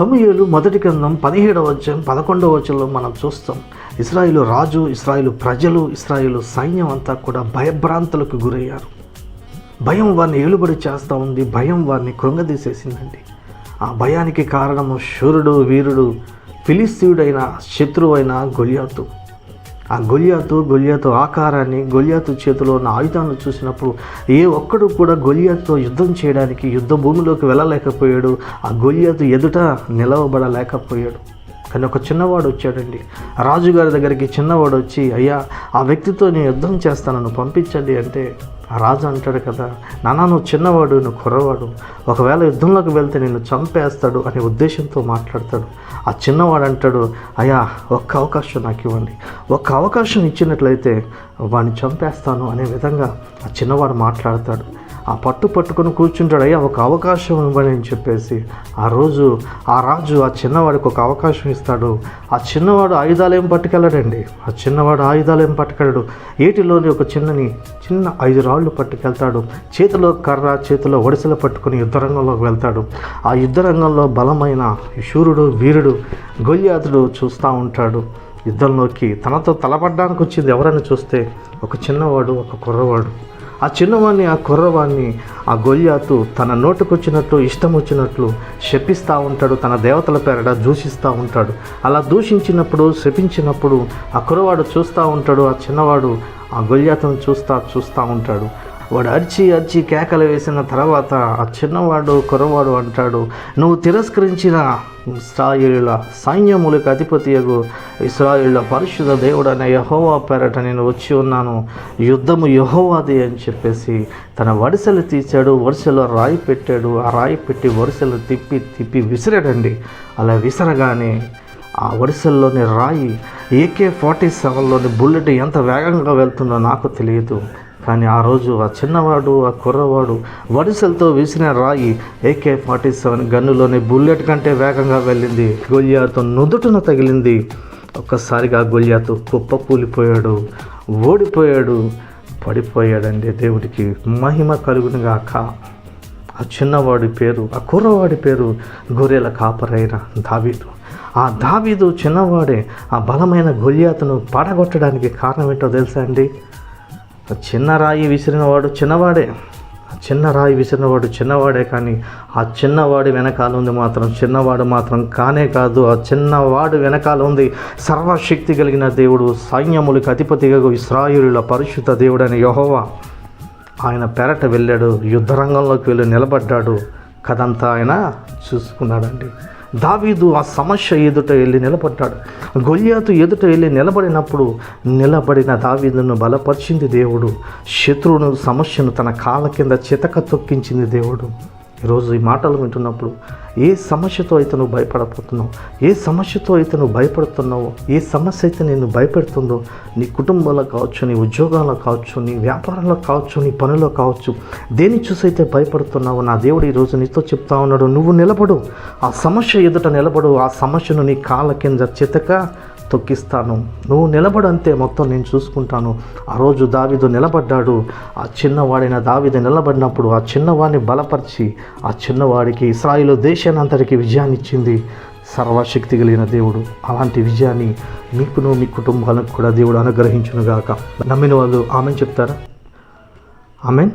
సమూహలు మొదటి గ్రంథం పదిహేడవ వచ్చం పదకొండవ వచ్చంలో మనం చూస్తాం ఇస్రాయిలు రాజు ఇస్రాయిలు ప్రజలు ఇస్రాయిలు సైన్యం అంతా కూడా భయభ్రాంతులకు గురయ్యారు. భయం వారిని ఏలుబడి చేస్తూ ఉంది భయం వారిని కృంగదీసేసిందండి. ఆ భయానికి కారణము శూరుడు వీరుడు ఫిలిస్తీయుడైన శత్రువైన గొలియాతు. ఆ గొలియాతు గొలియాతు ఆకారాన్ని గొలియాతు చేతిలో ఉన్న ఆయుధాలను చూసినప్పుడు ఏ ఒక్కడు కూడా గొలియాతో యుద్ధం చేయడానికి యుద్ధ భూమిలోకి వెళ్ళలేకపోయాడు. ఆ గొలియాతు ఎదుట నిలవబడలేకపోయాడు. కానీ ఒక చిన్నవాడు వచ్చాడండి. రాజుగారి దగ్గరికి చిన్నవాడు వచ్చి అయ్యా ఆ వ్యక్తితో నేను యుద్ధం చేస్తానని నన్ను పంపించండి అంటే ఆ రాజు అంటాడు కదా నాన్న నువ్వు చిన్నవాడు నువ్వు కుర్రవాడు. ఒకవేళ యుద్ధంలోకి వెళ్తే నిన్ను చంపేస్తాడు అనే ఉద్దేశంతో మాట్లాడతాడు. ఆ చిన్నవాడు అంటాడు అయ్యా ఒక్క అవకాశం నాకు ఇవ్వండి. ఒక్క అవకాశం ఇచ్చినట్లయితే వాడిని చంపేస్తాను అనే విధంగా ఆ చిన్నవాడు మాట్లాడతాడు. ఆ పట్టు పట్టుకొని కూర్చుంటాడు అయ్యా ఒక అవకాశం ఇవ్వని అని చెప్పేసి ఆ రోజు ఆ రాజు ఆ చిన్నవాడికి ఒక అవకాశం ఇస్తాడు. ఆ చిన్నవాడు ఆయుధాలేం పట్టుకెళ్ళడండి. ఆ చిన్నవాడు ఆయుధాలేం పట్టుకెళ్ళడు. ఏటిలోని ఒక చిన్నని చిన్న ఐదు రాళ్ళు పట్టుకెళ్తాడు. చేతిలో కర్ర చేతిలో ఒడిసెలు పట్టుకుని యుద్ధరంగంలోకి వెళ్తాడు. ఆ యుద్ధరంగంలో బలమైన శూరుడు వీరుడు గొల్యాతుడు చూస్తూ ఉంటాడు. యుద్ధంలోకి తనతో తలపడ్డానికి వచ్చింది ఎవరని చూస్తే ఒక చిన్నవాడు ఒక కుర్రవాడు. ఆ చిన్నవాడిని ఆ కుర్రవాడిని ఆ గొల్యాతు తన నోటుకొచ్చినట్లు ఇష్టం వచ్చినట్లు శపిస్తూ ఉంటాడు. తన దేవతల పేరట దూషిస్తూ ఉంటాడు. అలా దూషించినప్పుడు శపించినప్పుడు ఆ కుర్రవాడు చూస్తూ ఉంటాడు. ఆ చిన్నవాడు ఆ గొల్యాతను చూస్తూ చూస్తూ ఉంటాడు. వాడు అరిచి అరిచి కేకలు వేసిన తర్వాత ఆ చిన్నవాడు కుర్రవాడు అంటాడు నువ్వు తిరస్కరించిన ఇస్రాయిల సైన్యములకు అధిపతియగు ఇస్రాయిల పరిశుద్ధ దేవుడైన యహోవా పేరట నేను వచ్చి ఉన్నాను. యుద్ధము యహోవాది అని చెప్పేసి తన వడిసెలు తీశాడు వరుసలో రాయి పెట్టాడు. ఆ రాయి పెట్టి వరుసలు తిప్పి తిప్పి విసిరాడండి. అలా విసరగానే ఆ వరుసల్లోని రాయి ఏకే ఫార్టీ సెవెన్లోని బుల్లెట్ ఎంత వేగంగా వెళ్తుందో నాకు తెలియదు. కానీ ఆ రోజు ఆ చిన్నవాడు ఆ కుర్రవాడు వడిసెలతో వేసిన రాయి ఏకే ఫార్టీ సెవెన్ గన్నులోని బుల్లెట్ కంటే వేగంగా వెళ్ళింది. గొలియాతో నుదుటున తగిలింది. ఒక్కసారిగా గొలియాతో కుప్ప కూలిపోయాడు. ఓడిపోయాడు. పడిపోయాడండి దేవుడికి మహిమ కలుగునుగాక. ఆ చిన్నవాడి పేరు ఆ కుర్రవాడి పేరు గొర్రెల కాపరైన దావీదు. ఆ దావీదు చిన్నవాడే ఆ బలమైన గొల్యాతను పడగొట్టడానికి కారణం ఏంటో తెలుసా అండి? చిన్న రాయి విసిరినవాడు చిన్నవాడే. చిన్న రాయి విసిరినవాడు చిన్నవాడే కానీ ఆ చిన్నవాడి వెనకాల ఉంది మాత్రం చిన్నవాడు మాత్రం కానే కాదు. ఆ చిన్నవాడు వెనకాల ఉంది సర్వశక్తి కలిగిన దేవుడు సైన్యములకు అధిపతిగా ఇస్రాయుల పరిశుద్ధ దేవుడైన యహోవా. ఆయన పెరట వెళ్ళాడు యుద్ధరంగంలోకి వెళ్ళి నిలబడ్డాడు. కదంతా ఆయన చూసుకున్నాడండి. దావీదు ఆ సమస్య ఎదుట వెళ్ళి నిలబడ్డాడు. గొల్యాతు ఎదుట వెళ్ళి నిలబడినప్పుడు నిలబడిన దావీదును బలపరిచింది దేవుడు. శత్రువును సమస్యను తన కాళ్ళ కింద చితక తొక్కించింది దేవుడు. ఈరోజు ఈ మాటలు వింటున్నప్పుడు ఏ సమస్యతో అయితే నువ్వు భయపడపోతున్నావు? ఏ సమస్యతో అయితే నువ్వు భయపడుతున్నావో? ఏ సమస్య అయితే నేను భయపెడుతుందో నీ కుటుంబంలో కావచ్చు నీ ఉద్యోగాల్లో కావచ్చు నీ వ్యాపారంలో కావచ్చు నీ పనిలో కావచ్చు దేని చూసి అయితే భయపడుతున్నావో నా దేవుడు ఈరోజు నీతో చెప్తా ఉన్నాడు నువ్వు నిలబడు. ఆ సమస్య ఎదుట నిలబడు ఆ సమస్యను నీ కాళ్ళ కింద చితక తొక్కిస్తాను. నువ్వు నిలబడు అంతే మొత్తం నేను చూసుకుంటాను. ఆ రోజు దావిదు నిలబడ్డాడు. ఆ చిన్నవాడైన దావిదు నిలబడినప్పుడు ఆ చిన్నవాడిని బలపరిచి ఆ చిన్నవాడికి ఇస్రాయిల్ దేశానంతటికి విజయాన్ని ఇచ్చింది. సర్వశక్తి కలిగిన దేవుడు. అలాంటి విజయాన్ని మీకును మీ కుటుంబాలకు కూడా దేవుడు అనుగ్రహించునుగాక. నమ్మిన వాళ్ళు ఆమెను చెప్తారా? ఆమెన్?